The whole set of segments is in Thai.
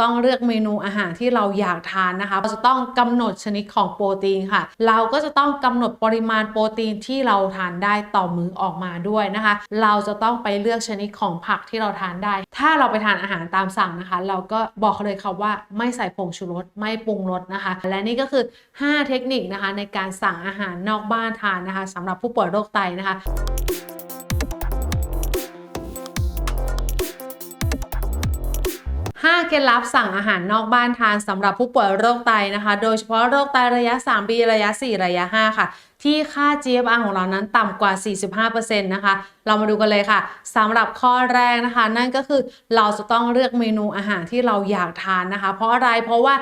ต้องเลือกเมนูอาหารที่เราอยากทานนะคะ เราจะต้องกำหนดชนิดของโปรตีนค่ะ เราก็จะต้องกำหนดปริมาณโปรตีนที่เราทานได้ต่อมื้อออกมาด้วยนะคะ เราจะต้องไปเลือกชนิดของผักที่เราทานได้ ถ้าเราไปทานอาหารตามสั่งนะคะ เราก็บอกเขาเลยค่ะว่าไม่ใส่ผงชูรสไม่ปรุงรสนะคะ และนี่ก็คือ 5 เทคนิคนะคะในการสั่งอาหารนอกบ้านทานนะคะสำหรับผู้ป่วยโรคไตนะคะ 5เคล็ดลับสั่งอาหารนอกบ้านทานสำหรับผู้ป่วยโรคไตนะคะ โดยเฉพาะโรคไตระยะ 3 ปี ระยะ 4 ระยะ 5 ค่ะ ที่ค่า GFR ของเรานั้นต่ำกว่า 45%นะคะ เรามาดูกันเลยค่ะสำหรับข้อแรกนะคะ นั่นก็คือเราจะต้องเลือกเมนูอาหารที่เราอยากทานนะคะ เพราะอะไรเพราะว่า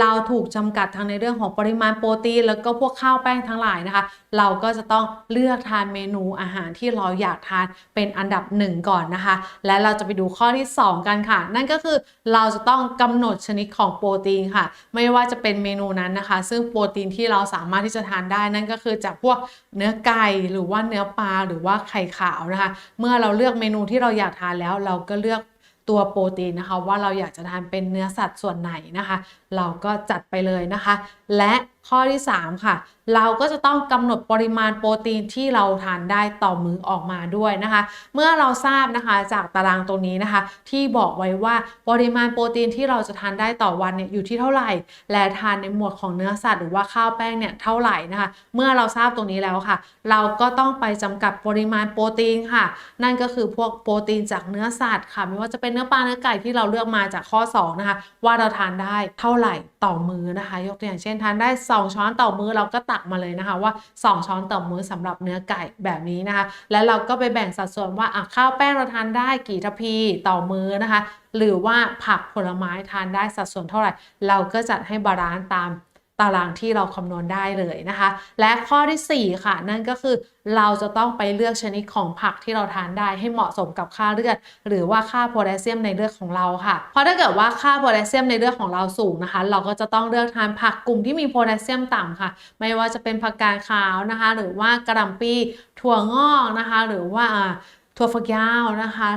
เราถูกจำกัดทางในเรื่องของปริมาณโปรตีนแล้วก็พวกข้าวแป้งทั้งหลายนะคะ เราก็จะต้องเลือกทานเมนูอาหารที่เราอยากทานเป็นอันดับหนึ่งก่อนนะคะ และเราจะไปดูข้อที่ 2 กันค่ะ นั่นก็คือเราราจะต้องกำหนดชนิดของโปรตีนค่ะ ไม่ว่าจะเป็นเมนูนั้นนะคะ ซึ่งโปรตีนที่เราสามารถที่จะทานได้นั่นก็คือจากพวกเนื้อไก่หรือว่าเนื้อปลาหรือว่าไข่ขาวนะคะ เมื่อเราเลือกเมนูที่เราอยากทานแล้วเราก็เลือกตัวโปรตีนนะคะ ว่าเราอยากจะทานเป็นเนื้อสัตว์ส่วนไหนนะคะ เราก็จัดไปเลยนะคะ และ ข้อที่ 3 ค่ะ เราก็จะต้องกำหนดปริมาณโปรตีนที่เราทานได้ต่อมื้อออกมาด้วยนะคะ เมื่อเราทราบนะคะจากตารางตรงนี้นะคะ ที่บอกไว้ว่าปริมาณโปรตีนที่เราจะทานได้ต่อวันเนี่ยอยู่ที่เท่าไหร่ และทานในหมวดของเนื้อสัตว์หรือว่าข้าวแป้งเนี่ยเท่าไหร่นะคะ เมื่อเราทราบตรงนี้แล้วค่ะ เราก็ต้องไปจำกัดปริมาณโปรตีนค่ะ นั่นก็คือพวกโปรตีนจากเนื้อสัตว์ค่ะ ไม่ว่าจะเป็นเนื้อปลาเนื้อไก่ที่เราเลือกมาจากข้อ 2 นะคะ ว่าเราทานได้เท่าไหร่ต่อมื้อนะคะ ยกตัวอย่างเช่นทานได้2ช้อนต่อมือเราก็ตักมาเลยนะคะว่า 2 ช้อนต่อมือสำหรับเนื้อไก่แบบนี้นะคะ และเราก็ไปแบ่งสัดส่วนว่าข้าวแป้งเราทานได้กี่ทัพีต่อมือนะคะ หรือว่าผักผลไม้ทานได้สัดส่วนเท่าไหร่ เราก็จัดให้บาลานซ์ตาม ตารางที่เราคำนวณได้เลยนะคะ และข้อทีสี่ 4 ค่ะ นั่นก็คือเราจะต้องไปเลือกชนิดของผักที่เราทานได้ให้เหมาะสมกับค่าเลือด หรือว่าค่าโพแทสเซียมในเลือดของเราค่ะ เพราะถ้าเกิดว่าค่าโพแทสเซียมในเลือดของเราสูงนะคะ เราก็จะต้องเลือกทานผักกลุ่มที่มีโพแทสเซียมต่ำค่ะ ไม่ว่าจะเป็นผักกาดขาวนะคะ หรือว่ากระหล่ำปีถั่วงอกนะคะ หรือว่าถั่วฝักยาวนะคะ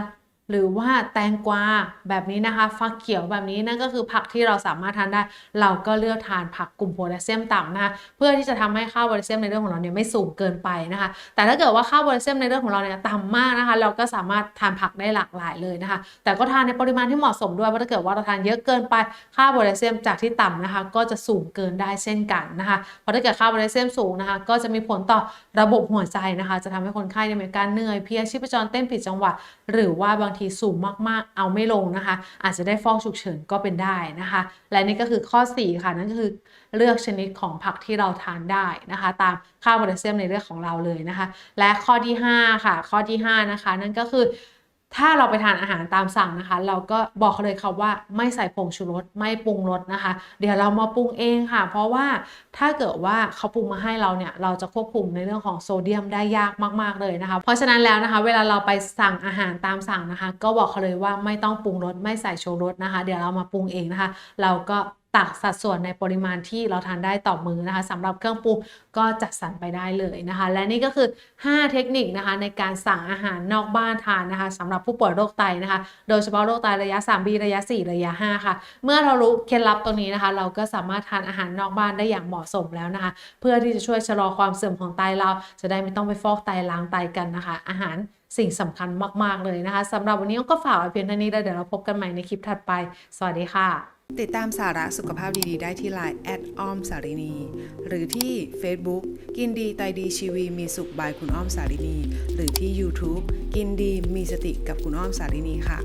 หรือว่าแตงกวาแบบนี้นะคะ ฟักเขียวแบบนี้นั่นก็คือผักที่เราสามารถทานได้ เราก็เลือกทานผักกลุ่มโพแทสเซียมต่ำนะคะเพื่อที่จะทำให้ค่าโพแทสเซียมในเลือดของเราเนี่ยไม่สูงเกินไปนะคะ แต่ถ้าเกิดว่าค่าโพแทสเซียมในเลือดของเราเนี่ยต่ำมากนะคะ เราก็สามารถทานผักได้หลากหลายเลยนะคะ แต่ก็ทานในปริมาณที่เหมาะสมด้วยเพราะถ้าเกิดว่าเราทานเยอะเกินไปค่าโพแทสเซียมจากที่ต่ำนะคะ ก็จะสูงเกินได้เช่นกันนะคะเพราะถ้าเกิดค่าโพแทสเซียมสูงนะคะ ก็จะมีผลต่อระบบหัวใจนะคะ จะทำให้คนไข้เนี่ยมีอาการเหนื่อยเพลียชีพจรเต้นผิดจังหวะหรือว่าบางทีสูงมากๆ เอาไม่ลงนะคะ อาจจะได้ฟอกฉุกเฉินก็เป็นได้นะคะ และนี่ก็คือข้อ 4 ค่ะ นั่นก็คือเลือกชนิดของผักที่เราทานได้นะคะ ตามค่าโพแทสเซียมในเลือดของเราเลยนะคะ และข้อที่ 5 ค่ะ ข้อที่ 5 นะคะ นั่นก็คือ ถ้าเราไปทานอาหารตามสั่งนะคะ เราก็บอกเขาเลยค่ะว่าไม่ใส่ผงชูรสไม่ปรุงรสนะคะ เดี๋ยวเรามาปรุงเองค่ะ เพราะว่าถ้าเกิดว่าเขาปรุงมาให้เราเนี่ยเราจะควบคุมในเรื่องของโซเดียมได้ยากมาก ๆเลยนะคะ เพราะฉะนั้นแล้วนะคะ เวลาเราไปสั่งอาหารตามสั่งนะคะ ก็บอกเขาเลยว่าไม่ต้องปรุงรสไม่ใส่ชูรสนะคะ เดี๋ยวเรามาปรุงเองนะคะ เราก็ ตักสัดส่วนในปริมาณที่เราทานได้ต่อมื้อนะคะสำหรับเครื่องปรุงก็จัดสรรไปได้เลยนะคะ และนี่ก็คือ 5 เทคนิคนะคะในการสั่งอาหารนอกบ้านทานนะคะสำหรับผู้ป่วยโรคไตนะคะ โดยเฉพาะโรคไตระยะ3ปีระยะ 4 ระยะ 5 ค่ะ เมื่อเรารู้เคล็ดลับตรงนี้นะคะ เราก็สามารถทานอาหารนอกบ้านได้อย่างเหมาะสมแล้วนะคะ เพื่อที่จะช่วยชะลอความเสื่อมของไตเรา จะได้ไม่ต้องไปฟอกไตล้างไตกันนะคะ อาหารสิ่งสำคัญมาก ๆ เลยนะคะสำหรับวันนี้ก็ฝากไว้เพียงเท่านี้แล้วเดี๋ยวเราพบกันใหม่ในคลิปถัดไป สวัสดีค่ะ ติดตามสาระสุขภาพดีๆ ได้ที่ Line แอดอ้อมสารินี หรือที่ Facebook กินดีไตดีชีวีมีสุขบายคุณอ้อมสารินี หรือที่ YouTube กินดีมีสติกับคุณอ้อมสารินีค่ะ